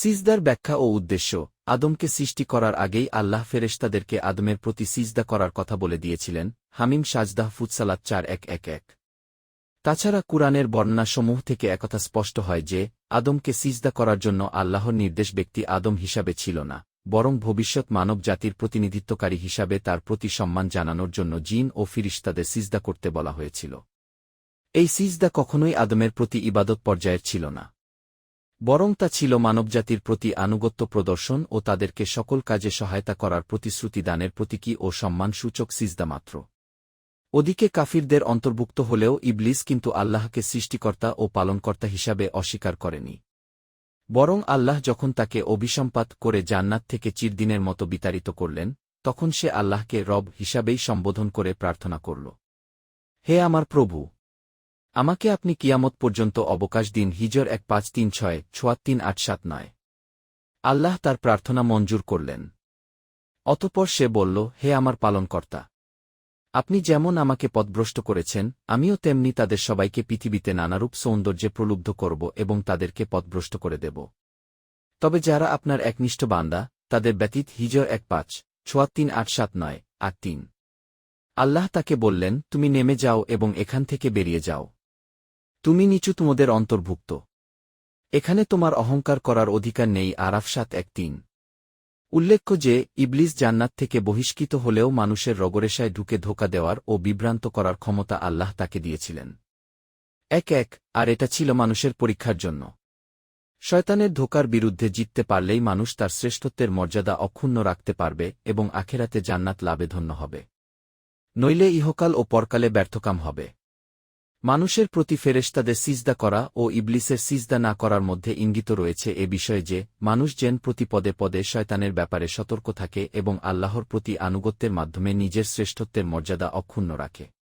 সিজদার ব্যাখ্যা ও উদ্দেশ্য। আদমকে সৃষ্টি করার আগেই আল্লাহ ফেরেশতাদেরকে আদমের প্রতি সিজদা করার কথা বলে দিয়েছিলেন, হামিম সাজদাহ ফুৎসালাত চার এক এক এক। তাছাড়া কুরআনের বর্ণনাসমূহ থেকে একথা স্পষ্ট হয় যে, আদমকে সিজদা করার জন্য আল্লাহর নির্দেশ ব্যক্তি আদম হিসাবে ছিল না, বরং ভবিষ্যৎ মানব জাতির প্রতিনিধিত্বকারী হিসাবে তার প্রতি সম্মান জানানোর জন্য জিন ও ফিরিস্তাদের সিজদা করতে বলা হয়েছিল। এই সিজদা কখনোই আদমের প্রতি ইবাদত পর্যায়ের ছিল না। বরং তা ছিল মানবজাতির প্রতি আনুগত্য প্রদর্শন ও তাদেরকে সকল কাজে সহায়তা করার প্রতিশ্রুতি দানের প্রতীকী ও সম্মানসূচক সিজদা মাত্র। ওদিকে কাফিরদের অন্তর্ভুক্ত হলেও ইবলিস কিন্তু আল্লাহকে সৃষ্টিকর্তা ও পালনকর্তা হিসাবে অস্বীকার করেনি। বরং আল্লাহ যখন তাকে অভিসম্পাত করে জান্নাত থেকে চিরদিনের মতো বিতাড়িত করলেন, তখন সে আল্লাহকে রব হিসাবেই সম্বোধন করে প্রার্থনা করল। হে আমার প্রভু আমাকে আপনি কিয়ামত পর্যন্ত অবকাশ দিন, হিজর এক পাঁচ তিন ছয় ছোয়া তিন আট সাত নয়। আল্লাহ তার প্রার্থনা মঞ্জুর করলেন। অতপর সে বলল, হে আমার পালনকর্তা, আপনি যেমন আমাকে পথভ্রষ্ট করেছেন, আমিও তেমনি তাদের সবাইকে পৃথিবীতে নানারূপ সৌন্দর্যে প্রলুব্ধ করব এবং তাদেরকে পথভ্রষ্ট করে দেব। তবে যারা আপনার একনিষ্ঠ বান্দা, তাদের ব্যতীত হিজর এক পাঁচ ছোয়া তিন আট সাত নয়, আট তিন। আল্লাহ তাকে বললেন, তুমি নেমে যাও এবং এখান থেকে বেরিয়ে যাও। তুমি নিচু তোমাদের অন্তর্ভুক্ত। এখানে তোমার অহংকার করার অধিকার নেই আরাফসাত এক তিন। উল্লেখ্য যে, ইবলিস জান্নাত থেকে বহিষ্কৃত হলেও মানুষের রগরেশায় ঢুকে ধোকা দেওয়ার ও বিভ্রান্ত করার ক্ষমতা আল্লাহ তাকে দিয়েছিলেন। এক এক, আর এটা ছিল মানুষের পরীক্ষার জন্য। শয়তানের ধোকার বিরুদ্ধে জিততে পারলেই মানুষ তার শ্রেষ্ঠত্বের মর্যাদা অক্ষুণ্ণ রাখতে পারবে এবং আখেরাতে জান্নাত লাভে ধন্য হবে। নইলে ইহকাল ও পরকালে ব্যর্থকাম হবে। মানুষের প্রতি ফেরেস্তাদের সিজদা করা ও ইবলিসের সিজদা না করার মধ্যে ইঙ্গিত রয়েছে এ বিষয়ে যে, মানুষ যেন প্রতি পদে পদে শয়তানের ব্যাপারে সতর্ক থাকে এবং আল্লাহর প্রতি আনুগত্যের মাধ্যমে নিজের শ্রেষ্ঠত্বের মর্যাদা অক্ষুণ্ণ রাখে।